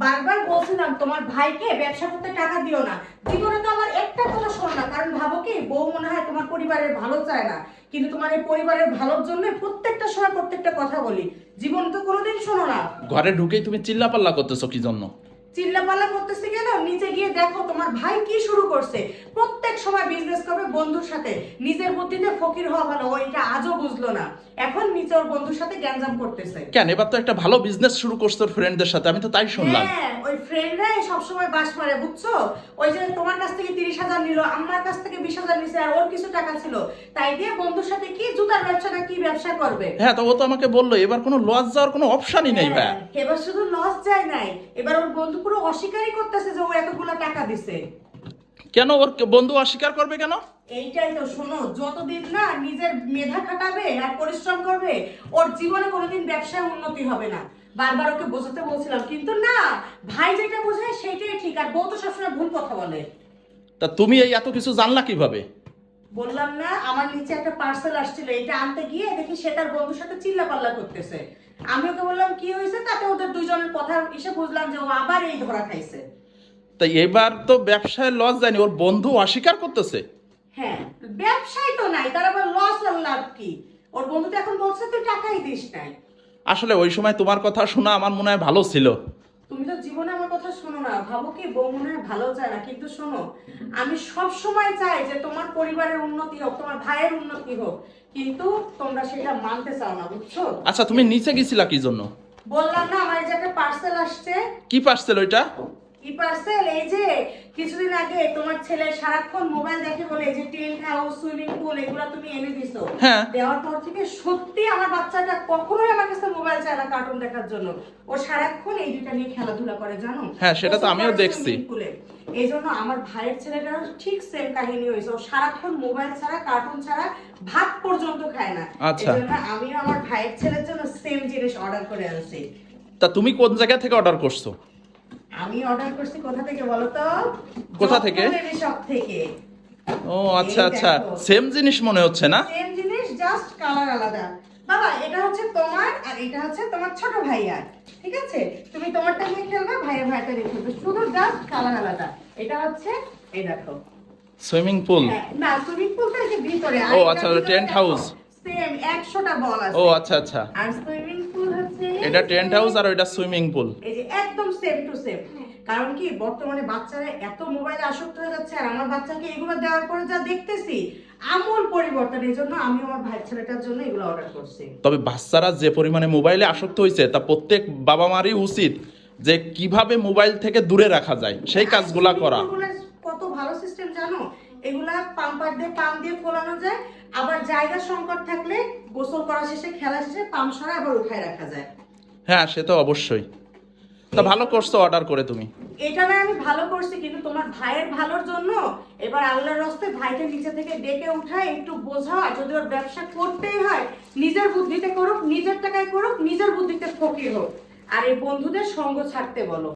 বারবার বলছিলাম তোমার ভাইকে ব্যবসা করতে টাকা দিও না। জীবনে তো আমার একটা কথা শোনো না কারণ ভাবো কি বউ মনে হয় তোমার পরিবারের ভালো চায় না। কিন্তু তোমার এই পরিবারের ভালোর জন্য প্রত্যেকটা সময় প্রত্যেকটা কথা বলি। জীবন তো কোনোদিন শোনো না। ঘরে ঢুকেই তুমি চিল্লাপাল্লা করতেছো কি জন্য? চিল্লাপাল্লা করতেছি কেন? নিচে গিয়ে দেখো তোমার ভাই কি শুরু করছে। প্রত্যেক সময় বিজনেস করবে বন্ধুর সাথে। নিজের বুদ্ধিতে ফকির হওয়া ভালো ও এটা আজও বুঝলো না। এখন নিচে ওর বন্ধুর সাথে গ্যাঞ্জাম করতেছে। কেন? এবার তো একটা ভালো বিজনেস শুরু করছ ফ্রেন্ডদের সাথে আমি তো তাই শুনলাম। হ্যাঁ ওই ফ্রেন্ডরাই সবসময় বাস মারে বুঝছ? ওই যে তোমার কাছ থেকে তিরিশ হাজার নিল আমার কাছ থেকে বিশ হাজার নিছে আর ওর কিছু টাকা ছিল। তাই দিয়ে বন্ধুর সাথে কি জুতার ব্যবসা না কি ব্যবসা করবে? হ্যাঁ তো ও তো আমাকে বলল এবার কোনো লস যাওয়ার কোনো অপশনই নেই ভাই হ্যাঁ, এবার শুধু লস যায় নাই। এবার ওর বন্ধু পুরো অস্বীকারই করতেছে যে ও এতগুলো টাকা দিছে। কেন ওর বন্ধু অস্বীকার করবে কেন? এইটাই তো শোনো যতদিন না নিজের মেধা খাটাবে আর পরিশ্রম করবে ওর জীবনে কোনোদিন ব্যবসায় উন্নতি হবে না। বারবার ওকে বোঝাতে বলছিলাম কিন্তু না ভাই যেটা বোঝায় সেটাই ঠিক আর বউ তো সবসময় ভুল কথা বলে। তা তুমি এই এত কিছু জানলা কীভাবে? বললাম না আমার নিচে একটা পার্সেল আসছিল এটা আনতে গিয়ে দেখি সে তার বন্ধুর সাথে চিল্লা পাল্লা করতেছে। আমি ওকে বললাম কি হয়েছে? তাতে ওদের দুজনের কথা এসে বুঝলাম যে ও আবার এই ধরা খাইছে। তাই এবার তো ব্যবসায় লস যায়নি ওর বন্ধু অস্বীকার করতেছে। হ্যাঁ ব্যবসায় তো নাই তার আবার লস আর লাভ কি? ওর বন্ধু তো এখন বলছে তুই টাকাই দিস নাই। আসলে ওই সময় তোমার কথা শোনা আমার মনে হয় ভালো ছিল। তুমি তো জীবনে আমার কথা শোনো না ভাবো কি বউ মনে হয় ভালো চায় না কিন্তু শোনো আমি সব সময় চাই যে তোমার পরিবারের উন্নতি হোক তোমার ভাইয়ের উন্নতি হোক কিন্তু তোমরা সেটা মানতে চাও না বুঝছ? আচ্ছা তুমি নিচে গেছিলা কি জন্য? বললাম না আমার এই যে একটা পার্সেল আসছে। কি পার্সেল ওইটা? কি পার্সেল? এই যে কিছুদিন আগে তোমার ছেলে সারাক্ষণ মোবাইল দেখে বলে যে টেন্ট হাউস সুইমিং পুল এগুলো তুমি এনে দিছো। হ্যাঁ। দেওয়ার পর থেকে সত্যি আমার বাচ্চাটা কখনোই আমার কাছে মোবাইল চায় না কার্টুন দেখার জন্য। ও সারাক্ষণ এই দুটা নিয়ে খেলাধুলা করে জানো? হ্যাঁ, সেটা তো আমিও দেখছি। এই জন্য আমার ভাইয়ের ছেলেটার ঠিক সেম কাহিনী হয়েছে। ও সারাক্ষণ মোবাইল ছাড়া কার্টুন ছাড়া ভাত পর্যন্ত খায় না। আচ্ছা। আমিও আমার ভাইয়ের ছেলের জন্য সেম জিনিস অর্ডার করে আনছি। তা তুমি কোন জায়গা থেকে অর্ডার করছ? আমি অর্ডার করছি কোথা থেকে বলো তো? কোথা থেকে? সব থেকে। ও আচ্ছা আচ্ছা। সেম জিনিস মনে হচ্ছে না? সেম জিনিস জাস্ট কালার আলাদা। বাবা এটা হচ্ছে তোমার আর এটা হচ্ছে তোমার ছোট ভাইয়ার ঠিক আছে? তুমি তোমারটা নিয়ে খেলবে ভাইয়ের ভাইটা নিয়ে খেলবে। শুধু জাস্ট কালার আলাদা। এটা হচ্ছে এই দেখো। সুইমিং পুল হ্যাঁ, না সুইমিং পুলটা যে ভিতরে ও, আচ্ছা, tent house। সেম 100টা বল আছে। ও আচ্ছা আচ্ছা। আর সুইমিং এটা টেন্ট হাউস আর ওইটা সুইমিং পুল এই যে একদম সেম টু সেম কারণ কি বর্তমানে বাচ্চারা এত মোবাইলে আসক্ত হয়ে যাচ্ছে আর আমার বাচ্চাকে এগুলো দেওয়ার পরে যা দেখতেছি আমূল পরিবর্তন। এই জন্য আমি আমার ভাই ছেলেটার জন্য এগুলো অর্ডার করছি। তবে বাচ্চারা যে পরিমাণে মোবাইলে আসক্ত হয়েছে তা প্রত্যেক বাবা মারই উচিত যে কীভাবে মোবাইল থেকে দূরে রাখা যায় সেই কাজগুলা করা। কত ভালো সিস্টেম জানো? এগুলা পাম্পার দিয়ে পাম্প দিয়ে ফোলানো যায় আবার জায়গা সংকট থাকলে গোসল করা শেষে খেলা শেষে পাম্প সরা আবার উঠায় রাখা যায়। হ্যাঁ সে তো অবশ্যই। তা ভালো করছ অর্ডার করে তুমি। এটা না আমি ভালো করছি, কিন্তু তোমার ভাইয়ের ভালোর জন্য এবার আল্লাহর রস্তে ভাইকে নিচে থেকে ডেকে উঠায়, একটু বোঝাও যদি ওর ব্যবসা করতেই হয়, নিজের বুদ্ধিতে করুক, নিজের টাকায় করুক, নিজের বুদ্ধিতে ফকির হোক। আর এই বন্ধুদের সঙ্গ ছাড়তে বলো।